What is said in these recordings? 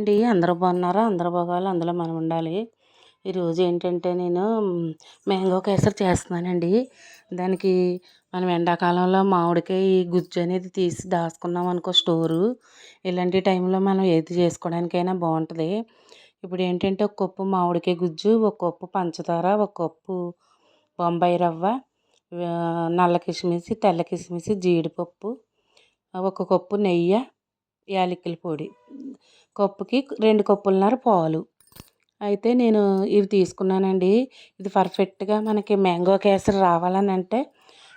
అండి. అందరూ బాగున్నారా? అందరూ బాగోవాలి? అందులో మనం ఉండాలి. ఈరోజు ఏంటంటే నేను మ్యాంగో కేసరి చేస్తున్నానండి. దానికి మనం ఎండాకాలంలో మామిడికాయ గుజ్జు అనేది తీసి దాచుకున్నాం అనుకో స్టోరు. ఇలాంటి టైంలో మనం ఏది చేసుకోవడానికైనా బాగుంటుంది. ఇప్పుడు ఏంటంటే ఒక కప్పు మామిడికాయ గుజ్జు ఒక కప్పు పంచదార ఒక కప్పు బొంబాయి రవ్వ నల్ల కిస్మిసి తెల్ల కిస్మిసి జీడిపప్పు ఒక కప్పు నెయ్యి యాలకుల పొడి. కప్పుకి రెండు కప్పులన్నర పాలు. అయితే నేను ఇవి తీసుకున్నానండి. ఇది పర్ఫెక్ట్గా మనకి మ్యాంగో కేసరి రావాలని అంటే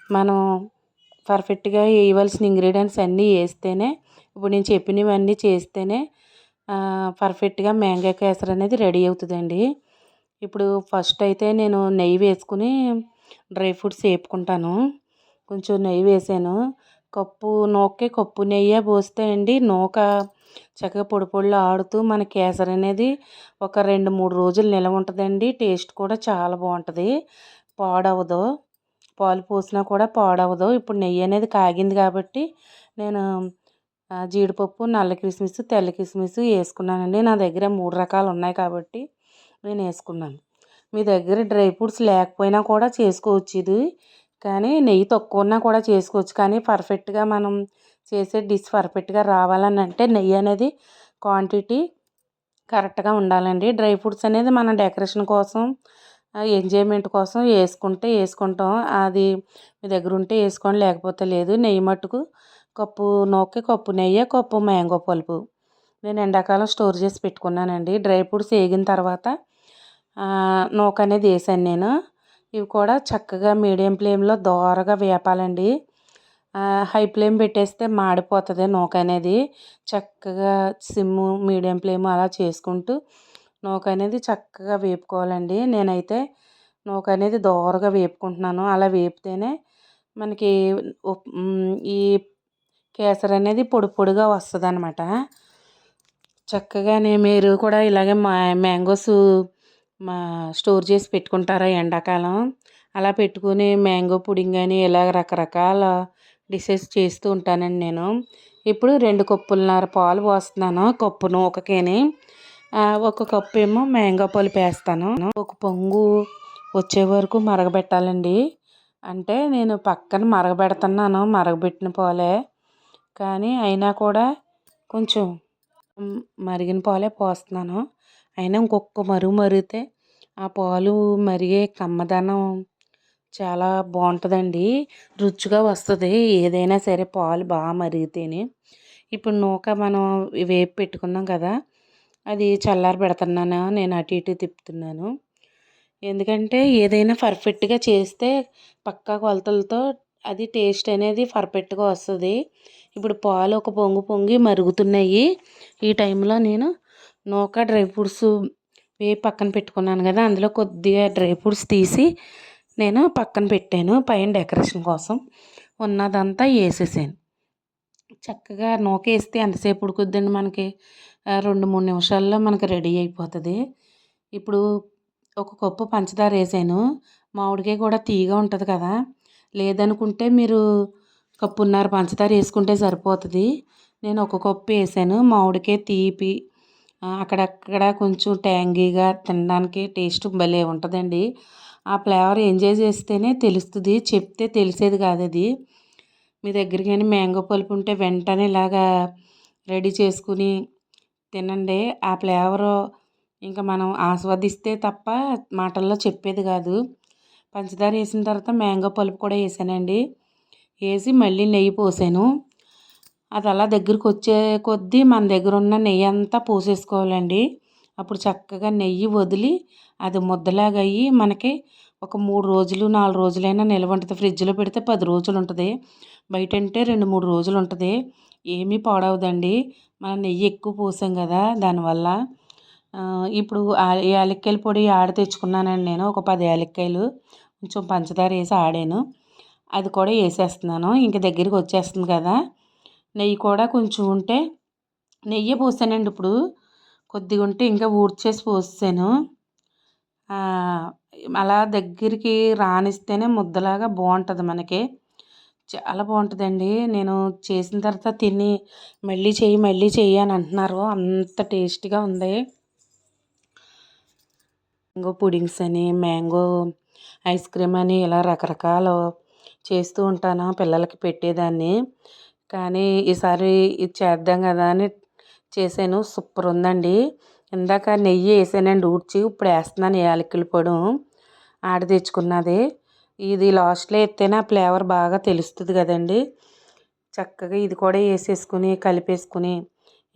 మనం పర్ఫెక్ట్గా వేయవలసిన ఇంగ్రీడియంట్స్ అన్నీ వేస్తేనే ఇప్పుడు నేను చెప్పినవన్నీ చేస్తేనే పర్ఫెక్ట్గా మ్యాంగో కేసరి అనేది రెడీ అవుతుందండి. ఇప్పుడు ఫస్ట్ అయితే నేను నెయ్యి వేసుకుని డ్రై ఫ్రూట్స్ వేపుకుంటాను. కొంచెం నెయ్యి వేసాను. కప్పు నూకకి కప్పు నెయ్యి పోస్తే అండి నూక చక్కగా పొడి పొడిలో ఆడుతూ మన కేసరి అనేది ఒక రెండు మూడు రోజులు నిలవ ఉంటుందండి. టేస్ట్ కూడా చాలా బాగుంటుంది. పాడవదు. పాలు పోసినా కూడా పాడవదు. ఇప్పుడు నెయ్యి అనేది కాగింది కాబట్టి నేను జీడిపప్పు నల్ల కిస్మిస్ తెల్ల కిస్మిస్ వేసుకున్నానండి. నా దగ్గర మూడు రకాలు ఉన్నాయి కాబట్టి నేను వేసుకున్నాను. మీ దగ్గర డ్రై ఫ్రూట్స్ లేకపోయినా కూడా చేసుకోవచ్చు ఇది. కానీ నెయ్యి తక్కువ ఉన్నా కూడా చేసుకోవచ్చు. కానీ పర్ఫెక్ట్గా మనం చేసే డిష్ పర్ఫెక్ట్గా రావాలని అంటే నెయ్యి అనేది క్వాంటిటీ కరెక్ట్గా ఉండాలండి. డ్రై ఫ్రూట్స్ అనేది మన డెకరేషన్ కోసం ఎంజాయ్మెంట్ కోసం వేసుకుంటే వేసుకుంటాం. అది మీ దగ్గర ఉంటే వేసుకోండి. లేకపోతే లేదు. నెయ్యి మట్టుకు కప్పు నోకి కప్పు నెయ్యి కప్పు మ్యాంగో పలుపు. నేను ఎండాకాలం స్టోర్ చేసి పెట్టుకున్నానండి. డ్రై ఫ్రూట్స్ వేగిన తర్వాత నూక అనేది వేసాను నేను. ఇవి కూడా చక్కగా మీడియం ఫ్లేమ్లో దోరగా వేపాలండి. హై ఫ్లేమ్ పెట్టేస్తే మాడిపోతుంది నూక అనేది చక్కగా సిమ్ మీడియం ఫ్లేమ్ అలా చేసుకుంటూ నూక అనేది చక్కగా వేపుకోవాలండి. నేనైతే నూక అనేది దోరగా వేపుకుంటున్నాను. అలా వేపితేనే మనకి ఈ కేసరి అనేది పొడి పొడిగా వస్తుంది అనమాట చక్కగానే మీరు కూడా ఇలాగే మా మ్యాంగోస్ మా స్టోర్ చేసి పెట్టుకుంటారా ఎండాకాలం? అలా పెట్టుకుని మ్యాంగో పుడింగ్ అని ఇలా రకరకాల డిషెస్ చేస్తూ ఉంటానండి నేను. ఇప్పుడు రెండు కప్పులున్నర పాలు పోస్తున్నాను కప్పు ఒకకేని ఒక కప్పు ఏమో మ్యాంగో పలుపు వేస్తాను. ఒక పొంగు వచ్చే వరకు మరగబెట్టాలండి. అంటే నేను పక్కన మరగబెడుతున్నాను మరగబెట్టిన పాలే. కానీ అయినా కూడా కొంచెం మరిగిన పాలే పోస్తున్నాను. అయినా ఇంకొక మరుగు మరిగితే ఆ పాలు మరిగే కమ్మదనం చాలా బాగుంటుందండి. రుచిగా వస్తుంది. ఏదైనా సరే పాలు బాగా మరిగితేనే. ఇప్పుడు నూక మనం వేపు పెట్టుకున్నాం కదా అది చల్లారి పెడుతున్నాను? నేను అటు ఇటు తిప్పుతున్నాను. ఎందుకంటే ఏదైనా పర్ఫెక్ట్గా చేస్తే పక్కా కొలతలతో అది టేస్ట్ అనేది పర్ఫెక్ట్గా వస్తుంది. ఇప్పుడు పాలు ఒక పొంగు పొంగి మరుగుతున్నాయి. ఈ టైంలో నేను నూక డ్రై ఫ్రూట్స్ వేపు పక్కన పెట్టుకున్నాను కదా అందులో కొద్దిగా డ్రై ఫ్రూట్స్ తీసి నేను పక్కన పెట్టాను పైన డెకరేషన్ కోసం. ఉన్నదంతా వేసేసాను. చక్కగా నూకేస్తే ఎంతసేపు ఉడుకుద్దండి మనకి? రెండు మూడు నిమిషాల్లో మనకి రెడీ అయిపోతుంది. ఇప్పుడు ఒక కప్పు పంచదార వేసాను. మామిడికాయ కూడా తీగా ఉంటుంది కదా లేదనుకుంటే మీరు కప్పున్నర పంచదార వేసుకుంటే సరిపోతుంది. నేను ఒక కప్పు వేసాను. మామిడికాయ తీపి అక్కడక్కడ కొంచెం ట్యాంగీగా తినడానికి టేస్ట్ భలే ఉంటుందండి. ఆ ఫ్లేవర్ ఎంజాయ్ చేస్తేనే తెలుస్తుంది చెప్తే తెలిసేది కాదు అది. మీ దగ్గర కానీ మ్యాంగో పలుపు ఉంటే వెంటనే ఇలాగా రెడీ చేసుకుని తినండి. ఆ ఫ్లేవరు ఇంకా మనం ఆస్వాదిస్తే తప్ప మాటల్లో చెప్పేది కాదు. పంచదార వేసిన తర్వాత మ్యాంగో పలుపు కూడా వేసానండి. వేసి మళ్ళీ నెయ్యి పోసాను. అది అలా దగ్గరికి వచ్చే కొద్దీ మన దగ్గర ఉన్న నెయ్యి అంతా పోసేసుకోవాలండి. అప్పుడు చక్కగా నెయ్యి వదిలి అది ముద్దలాగా అయ్యి మనకి ఒక మూడు రోజులు నాలుగు రోజులైనా నిల్వ ఉంటుంది. ఫ్రిడ్జ్లో పెడితే పది రోజులు ఉంటుంది బయట అంటే రెండు మూడు రోజులు ఉంటుంది ఏమీ పాడవదండి. మనం నెయ్యి ఎక్కువ పోసాం కదా దానివల్ల. ఇప్పుడు యాలక్కాయల పొడి ఆడ తెచ్చుకున్నానండి నేను. ఒక పది యాలక్కాయలు కొంచెం పంచదార వేసి ఆడాను. అది కూడా వేసేస్తున్నాను. ఇంక దగ్గరికి వచ్చేస్తుంది కదా. నెయ్యి కూడా కొంచెం ఉంటే నెయ్యి పోసానండి ఇప్పుడు. కొద్దిగా ఉంటే ఇంకా ఊడ్చేసి పోసాను అలా దగ్గరికి రానిస్తేనే ముద్దలాగా బాగుంటుంది మనకి. చాలా బాగుంటుందండి. నేను చేసిన తర్వాత తిని మళ్ళీ చెయ్యి మళ్ళీ చెయ్యి అని అంటున్నారు. అంత టేస్టీగా ఉంది. మ్యాంగో పుడింగ్స్ అని మ్యాంగో ఐస్ క్రీమ్ అని ఇలా రకరకాలు చేస్తూ ఉంటాను పిల్లలకి పెట్టేదాన్ని. కానీ ఈసారి ఇది చేద్దాం కదా అని చేశాను. సూపర్ ఉందండి. ఇందాక నెయ్యి వేసానండి ఊడ్చి ఇప్పుడు వేస్తున్నాను యాలకుల పొడి. ఆడ తెచ్చుకున్నది. ఇది లాస్ట్లో ఎత్తేనే ఆ ఫ్లేవర్ బాగా తెలుస్తుంది కదండి. చక్కగా ఇది కూడా వేసేసుకుని కలిపేసుకుని.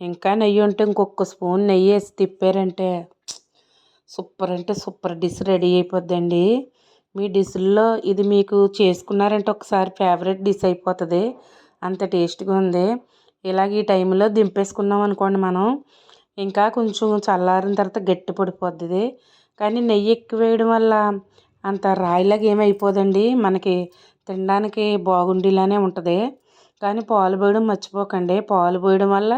ఇంకా నెయ్యి ఉంటే ఇంకొక స్పూన్ నెయ్యి వేసి తిప్పారంటే సూపర్ అంటే సూపర్ డిష్ రెడీ అయిపోద్దండి. మీ డిష్లో ఇది మీకు చేసుకున్నారంటే ఒకసారి ఫేవరెట్ డిష్ అయిపోతుంది. అంత టేస్ట్గా ఉంది. ఇలాగ ఈ టైంలో దింపేసుకున్నాం అనుకోండి మనం. ఇంకా కొంచెం చల్లారిన తర్వాత గట్టి పడిపోద్ది కానీ నెయ్యి ఎక్కువ వేయడం వల్ల అంత రాయిలాగా ఏమైపోదండి మనకి తినడానికి బాగుండేలానే ఉంటుంది. కానీ పాలు పోయడం మర్చిపోకండి. పాలు పోయడం వల్ల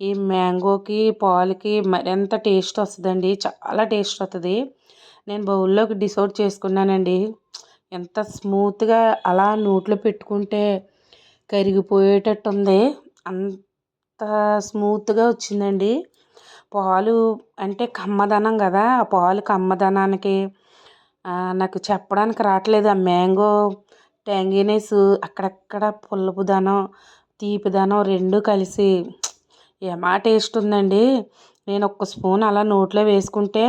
ఈ మ్యాంగోకి పాలకి మరింత టేస్ట్ వస్తుందండి. చాలా టేస్ట్ వస్తుంది. నేను బౌల్లోకి డిసౌట్ చేసుకున్నానండి. ఎంత స్మూత్గా అలా నోట్లో పెట్టుకుంటే కరిగిపోయేటట్టు ఉంది అంత స్మూత్గా వచ్చిందండి. పాలు అంటే కమ్మదనం కదా. ఆ పాలు కమ్మదనానికి నాకు చెప్పడానికి రావట్లేదు. ఆ మ్యాంగో ట్యాంగీనెస్ అక్కడక్కడ పుల్లపుదనం తీపిదనం రెండు కలిసి ఏమా టేస్ట్ ఉందండి. నేను ఒక్క స్పూన్ అలా నోట్లో వేసుకుంటే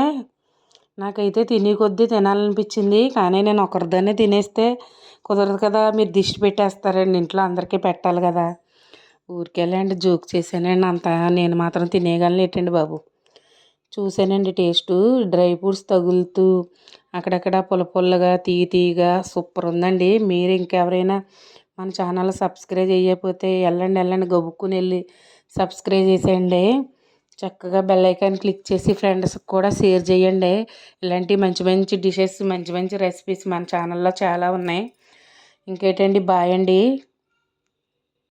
నాకైతే తినే కొద్దీ తినాలనిపించింది. కానీ నేను ఒకరిదాన్ని తినేస్తే కుదరదు కదా మీరు దిష్టి పెట్టేస్తారండి ఇంట్లో అందరికీ పెట్టాలి కదా. ఊరికెళ్ళండి జోక్ చేశానండి అంత. నేను మాత్రం తినేయగలను ఏంటండి బాబు? చూశానండి టేస్టు. డ్రై ఫ్రూట్స్ తగులుతూ అక్కడక్కడ పుల్ల పుల్లగా తీయ తీయగా సూపర్ ఉందండి. మీరు ఇంకెవరైనా మన ఛానల్ సబ్స్క్రైబ్ చేయకపోతే వెళ్ళండి వెళ్ళండి. గబుక్కుని వెళ్ళి సబ్స్క్రైబ్ చేసేయండి. చక్కగా బెల్ ఐకాన్ క్లిక్ చేసి ఫ్రెండ్స్కి కూడా షేర్ చేయండి. ఇలాంటి మంచి మంచి డిషెస్ మంచి మంచి రెసిపీస్ మన ఛానల్లో చాలా ఉన్నాయి. ఇంకేంటండి? బాయ్ అండి.